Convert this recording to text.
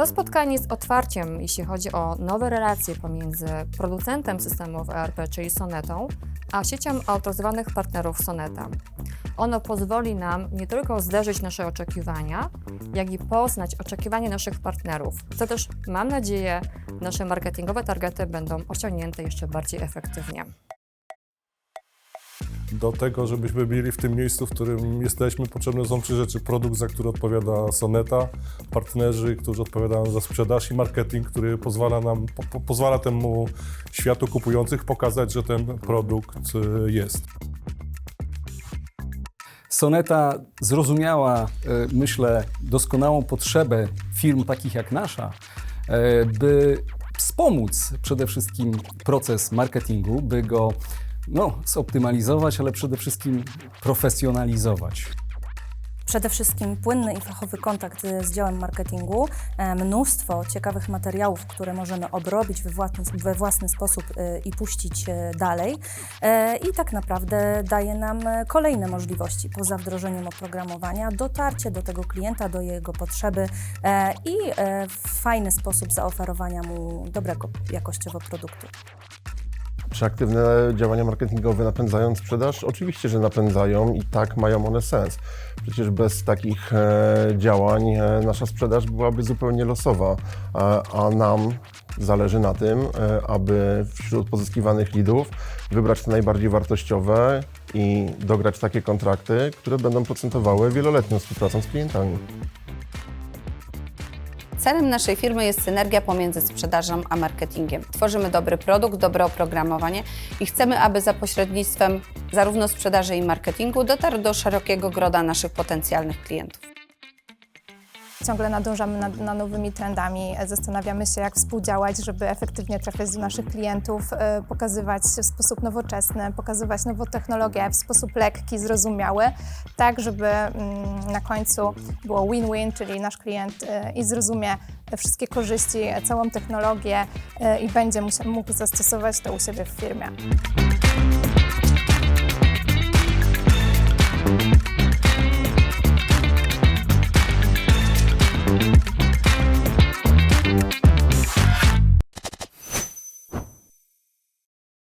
To spotkanie jest otwarciem, jeśli chodzi o nowe relacje pomiędzy producentem systemów ERP, czyli Sonetą, a siecią autoryzowanych partnerów Soneta. Ono pozwoli nam nie tylko zderzyć nasze oczekiwania, jak i poznać oczekiwania naszych partnerów, co też, mam nadzieję, nasze marketingowe targety będą osiągnięte jeszcze bardziej efektywnie. Do tego, żebyśmy byli w tym miejscu, w którym jesteśmy, potrzebne są trzy rzeczy. Produkt, za który odpowiada Soneta, partnerzy, którzy odpowiadają za sprzedaż i marketing, który pozwala nam, po, po, pozwala temu światu kupujących pokazać, że ten produkt y, jest. Soneta zrozumiała, e, myślę, doskonałą potrzebę firm takich jak nasza, e, by wspomóc przede wszystkim proces marketingu, by go no, zoptymalizować, ale przede wszystkim profesjonalizować. Przede wszystkim płynny i fachowy kontakt z działem marketingu, e, mnóstwo ciekawych materiałów, które możemy obrobić we własny, we własny sposób e, i puścić e, dalej. I tak naprawdę daje nam kolejne możliwości poza wdrożeniem oprogramowania, dotarcie do tego klienta, do jego potrzeby i fajny sposób zaoferowania mu dobrego jakościowo produktu. Czy aktywne działania marketingowe napędzają sprzedaż? Oczywiście, że napędzają i tak mają one sens. Przecież bez takich e, działań e, nasza sprzedaż byłaby zupełnie losowa, a, nam zależy na tym, e, aby wśród pozyskiwanych lidów wybrać te najbardziej wartościowe i dograć takie kontrakty, które będą procentowały wieloletnią współpracą z klientami. Celem naszej firmy jest synergia pomiędzy sprzedażą a marketingiem. Tworzymy dobry produkt, dobre oprogramowanie i chcemy, aby za pośrednictwem zarówno sprzedaży i marketingu dotarł do szerokiego groda naszych potencjalnych klientów. Ciągle nadążamy nad, nowymi trendami, zastanawiamy się, jak współdziałać, żeby efektywnie trafiać do naszych klientów, e, pokazywać w sposób nowoczesny, pokazywać nową technologię w sposób lekki, zrozumiały, tak żeby mm, na końcu było win-win, czyli nasz klient e, i zrozumie wszystkie korzyści, e, całą technologię i będzie mógł zastosować to u siebie w firmie.